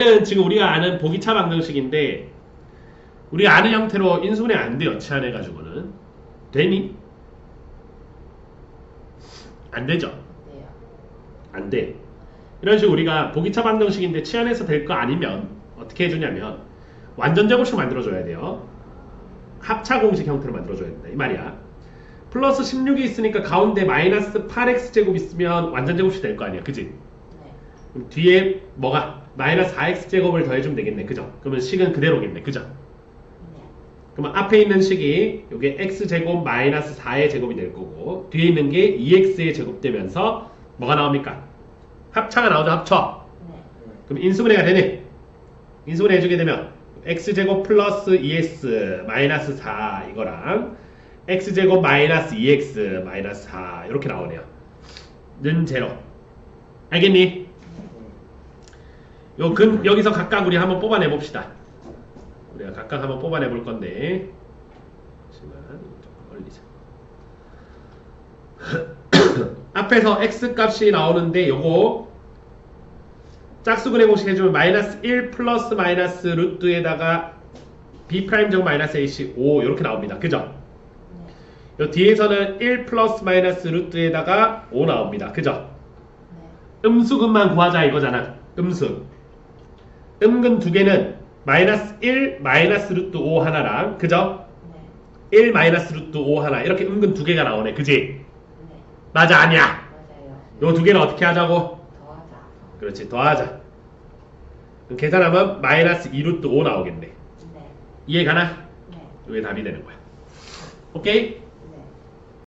는 지금 우리가 아는 보기차 방정식인데 우리가 아는 형태로 인수분해 안 돼요. 치환해 가지고는 되니? 안 되죠. 네요. 안 돼. 이런 식으로 우리가 보기차 방정식인데 치환해서 될 거 아니면 어떻게 해주냐면 완전 제곱식 만들어줘야 돼요. 합차 공식 형태로 만들어줘야 된다. 이 말이야. 플러스 16이 있으니까 가운데 마이너스 8x 제곱 있으면 완전 제곱식 될 거 아니야. 그지? 네. 그럼 뒤에 뭐가? 마이너스 4x 제곱을 더해주면 되겠네. 그죠? 그러면 식은 그대로겠네. 그죠? 네. 그러면 앞에 있는 식이 이게 x 제곱 마이너스 4의 제곱이 될 거고 뒤에 있는 게 2x의 제곱 되면서 뭐가 나옵니까? 합차가 나오죠. 합쳐. 네. 그럼 인수분해가 되네. 인수분해 해주게 되면 x제곱 플러스 2x 마이너스 4 이거랑 x제곱 마이너스 2x 마이너스 4 이렇게 나오네요. 는 제로. 알겠니? 요 근 여기서 각각 우리 한번 뽑아내 봅시다. 우리가 각각 한번 뽑아내 볼 건데. 잠시만. 앞에서 x 값이 나오는데 요거 짝수근의 공식 해주면 마이너스 1 플러스 마이너스 루트에다가 b 프라임 제곱 마이너스 ac 5 이렇게 나옵니다. 그죠? 네. 요 뒤에서는 1 플러스 마이너스 루트에다가 5 나옵니다. 그죠? 네. 음수근만 구하자 이거잖아. 음수. 음근 두 개는 마이너스 1 마이너스 루트 5 하나랑 그죠? 네. 1 마이너스 루트 5 하나 이렇게 음근 두 개가 나오네. 그지? 네. 맞아 아니야? 맞아요. 요두 개는 어떻게 하자고? 더하자. 그렇지 더하자. 그럼 계산하면 마이너스 2 루트 5 나오겠네. 네. 이해 가나? 네. 이게 답이 되는 거야. 오케이?